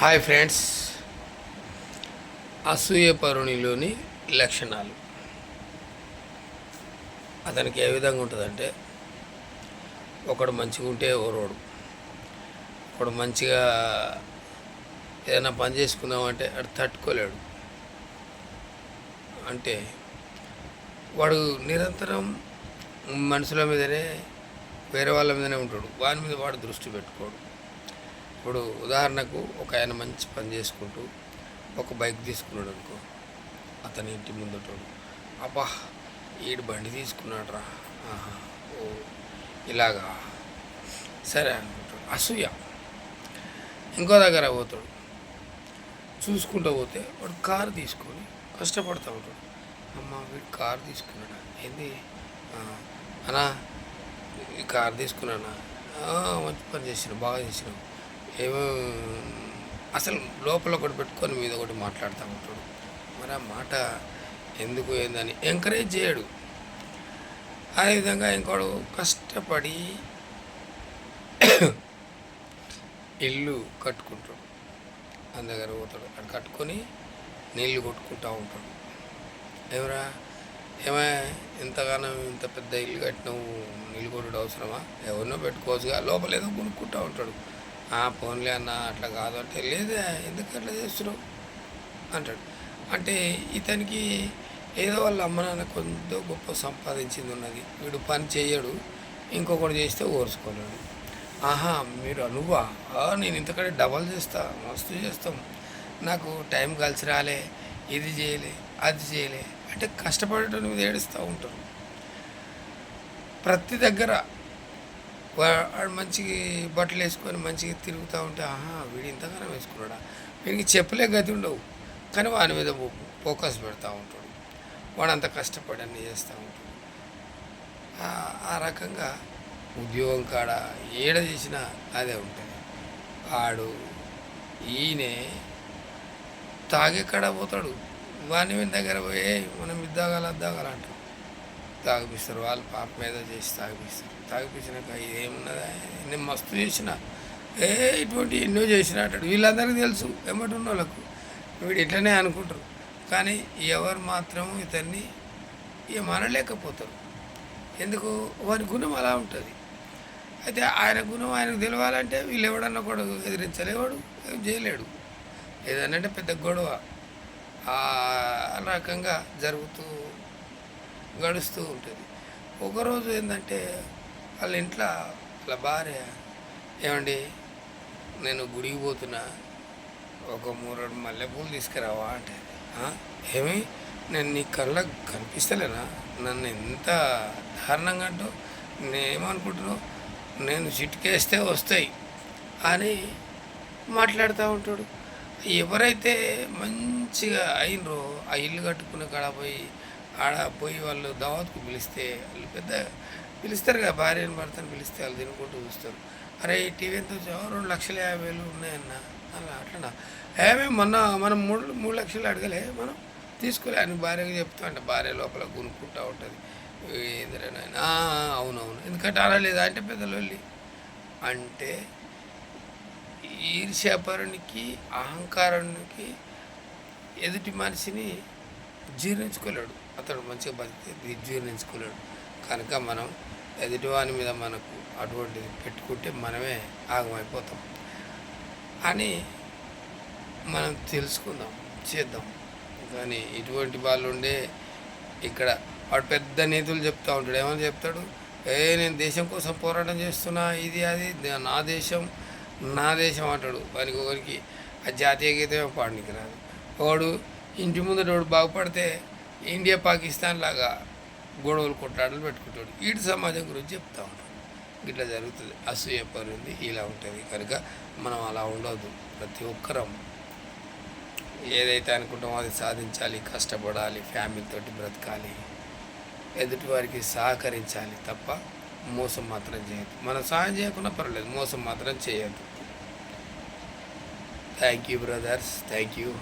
Hi friends అసూయపరుణిలోని లక్షణాలు. అతనికి ఏ విధంగా ఉంటుందంటే ఒకడు మంచిగా ఉంటే ఓరోడు ఒకడు మంచిగా ఏదైనా పని చేసుకుందామంటే అటు తట్టుకోలేడు. అంటే వాడు నిరంతరం మనుషుల మీదనే వేరే వాళ్ళ మీదనే ఉంటాడు. వాని మీద వాడు దృష్టి పెట్టుకోడు. ఇప్పుడు ఉదాహరణకు ఒక ఆయన మంచి పని చేసుకుంటూ ఒక బైక్ తీసుకున్నాడు అనుకో అతని ఇంటి ముందటోడు అబ్బా ఈడు బండి తీసుకున్నాడు రా ఆహా ఓ ఇలాగా. సరే అనుకుంటాడు. అసూయ. ఇంకో దగ్గర పోతాడు. చూసుకుంటూ పోతే వాడు కారు తీసుకొని కష్టపడతా ఉంటాడు. అమ్మ వీడు కారు తీసుకున్నాడా? ఏంది? అనా ఈ కారు తీసుకున్నానా? మంచి పని చేసినావు బాగా చేసినావు. ఏమో అసలు లోపల ఒకటి పెట్టుకొని మీద ఒకటి మాట్లాడుతూ ఉంటాడు. మరి ఆ మాట ఎందుకు ఏందని ఎంకరేజ్ చేయడు. అదేవిధంగా ఇంకోడు కష్టపడి ఇల్లు కట్టుకుంటాడు. అని దగ్గర పోతాడు. అక్కడ కట్టుకొని నీళ్ళు కొట్టుకుంటూ ఉంటాడు. ఎవరా ఏమే ఇంతగానో ఇంత పెద్ద ఇల్లు కట్టినావు నీళ్ళు కొట్టడం అవసరమా? ఎవరినో పెట్టుకోవచ్చుగా. లోపల ఏదో కొనుక్కుంటూ ఉంటాడు. "ఆ, పోన్లే అన్న అట్లా కాదు అంటే లేదా ఎందుకు అట్లా చేస్తున్నావు అంటాడు. అంటే ఇతనికి ఏదో వాళ్ళ అమ్మ నాన్న కొంత గొప్ప సంపాదించింది ఉన్నది. వీడు పని చేయడు ఇంకొకటి చేస్తే ఓర్చుకోలేడు. ఆహా మీరు అనువా నేను ఇంతకంటే డబల్ చేస్తా మస్తు చేస్తాం. నాకు టైం కలిసి రాలే ఇది చేయలే అది చేయలే. అంటే కష్టపడటం మీద ఏడుస్తూ ఉంటారు. ప్రతి దగ్గర వాడు మంచిగా బట్టలు వేసుకొని మంచిగా తిరుగుతూ ఉంటే ఆహా వీడు ఇంతగానో వేసుకున్నాడా? వీడికి చెప్పలే గతి ఉండవు. కానీ వాని మీద ఫోకస్ పెడతా ఉంటాడు. వాడు అంత కష్టపడి అన్నీ చేస్తూ ఉంటాడు. ఆ- రకంగా ఉద్యోగం కాడ ఏడ చేసినా అదే ఉంటుంది. ఆడు ఈయనే తాగే కాడ పోతాడు. వాని మీద దగ్గర పోయి మనం ఇద్దాగాల అద్దాగాల అంటాడు. తాగిపిస్తారు వాళ్ళు పాప మీద చేసి తాగిపిస్తారు. తాగిపించినాక ఏమున్నదా? నేను మస్తు చేసిన. ఏ ఇటువంటి ఎన్నో చేసిన అంటాడు. వీళ్ళందరికీ తెలుసు ఎమ్మటి ఉన్న వాళ్ళకు వీడు ఇట్లనే అనుకుంటారు. కానీ ఎవరు మాత్రం ఇతన్ని ఏమనలేకపోతారు ఎందుకు? వారి గుణం అలా ఉంటుంది. అయితే ఆయన గుణం ఆయనకు తెలియాలంటే వీళ్ళు ఎవడన్నా కూడా ఎదిరించలేవాడు ఏం చేయలేడు. ఏదనంటే పెద్ద గొడవ. ఆ రకంగా జరుగుతూ గడుస్తూ ఉంటుంది. ఒకరోజు ఏంటంటే వాళ్ళ ఇంట్లో వాళ్ళ భార్య ఏమండి నేను గుడికి పోతున్నా. ఒక మూడు మల్లెపూలు తీసుకురావా? అంటే ఏమి? నేను నీ కళ్ళకు కనిపిస్తలేనా? నన్ను ఎంత దారుణంగా అంటూ నేనేమనుకుంటున్నావు? నేను చిటికేస్తే వస్తాయి. అని మాట్లాడుతూ ఉంటాడు. ఎవరైతే మంచిగా అయినరో ఆ ఇల్లు కట్టుకునే కాడ పోయి ఆడ పోయి వాళ్ళు దావత్కు పిలిస్తే వాళ్ళు పెద్ద పిలుస్తారు కదా భార్యను భర్తను పిలిస్తే వాళ్ళు తినుకుంటూ చూస్తారు. అరే ఈ టీవీ ఎంత వచ్చావు రెండు లక్షల యాభై వేలు ఉన్నాయన్న. అలా అట్లా ఏమే మొన్న మనం మూడు మూడు లక్షలు అడగలే మనం తీసుకోలే. అని భార్యకి చెప్తా అంటే భార్య లోపల కొనుక్కుంటా ఉంటుంది. ఏందిరా అవునవును. ఎందుకంటే అలా లేదా అంటే పెద్దలొల్లి అంటే ఈర్ష్యాపరునికి అహంకారానికి ఎదుటి మనిషిని జీర్ణించుకోలేడు. అతడు మంచిగా బతికి జీర్ణించుకోలేడు కనుక మనం ఎదుటివాని మీద మనకు అటువంటిది పెట్టుకుంటే మనమే ఆగమైపోతాం. అని మనం తెలుసుకుందాం చేద్దాం. కానీ ఇటువంటి వాళ్ళు ఉండే ఇక్కడ వాడు పెద్ద నీతులు చెప్తూ ఉంటాడు. ఏమని చెప్తాడు? ఏ నేను దేశం కోసం పోరాటం చేస్తున్నా ఇది అది నా దేశం నా దేశం అంటాడు. వానికి ఒకరికి ఆ జాతీయ గీతమే పాడనికి రాదు వాడు ఇంటి ముందు వాడు బాగుపడితే ఇండియా పాకిస్తాన్ లాగా గొడవలు కొట్లాటలు పెట్టుకుంటాడు. ఈడు సమాజం గురించి చెప్తా ఉంటాడు. ఇట్లా జరుగుతుంది. అసూయ పరింది ఇలా ఉంటుంది. కనుక మనం అలా ఉండదు ప్రతి ఒక్కరం ఏదైతే అనుకుంటామో అది సాధించాలి కష్టపడాలి ఫ్యామిలీతో బ్రతకాలి ఎదుటి వారికి సహకరించాలి తప్ప మోసం మాత్రం చేయొద్దు. మనం సహాయం చేయకుండా పర్వాలేదు మోసం మాత్రం చేయొద్దు. Thank you brothers thank you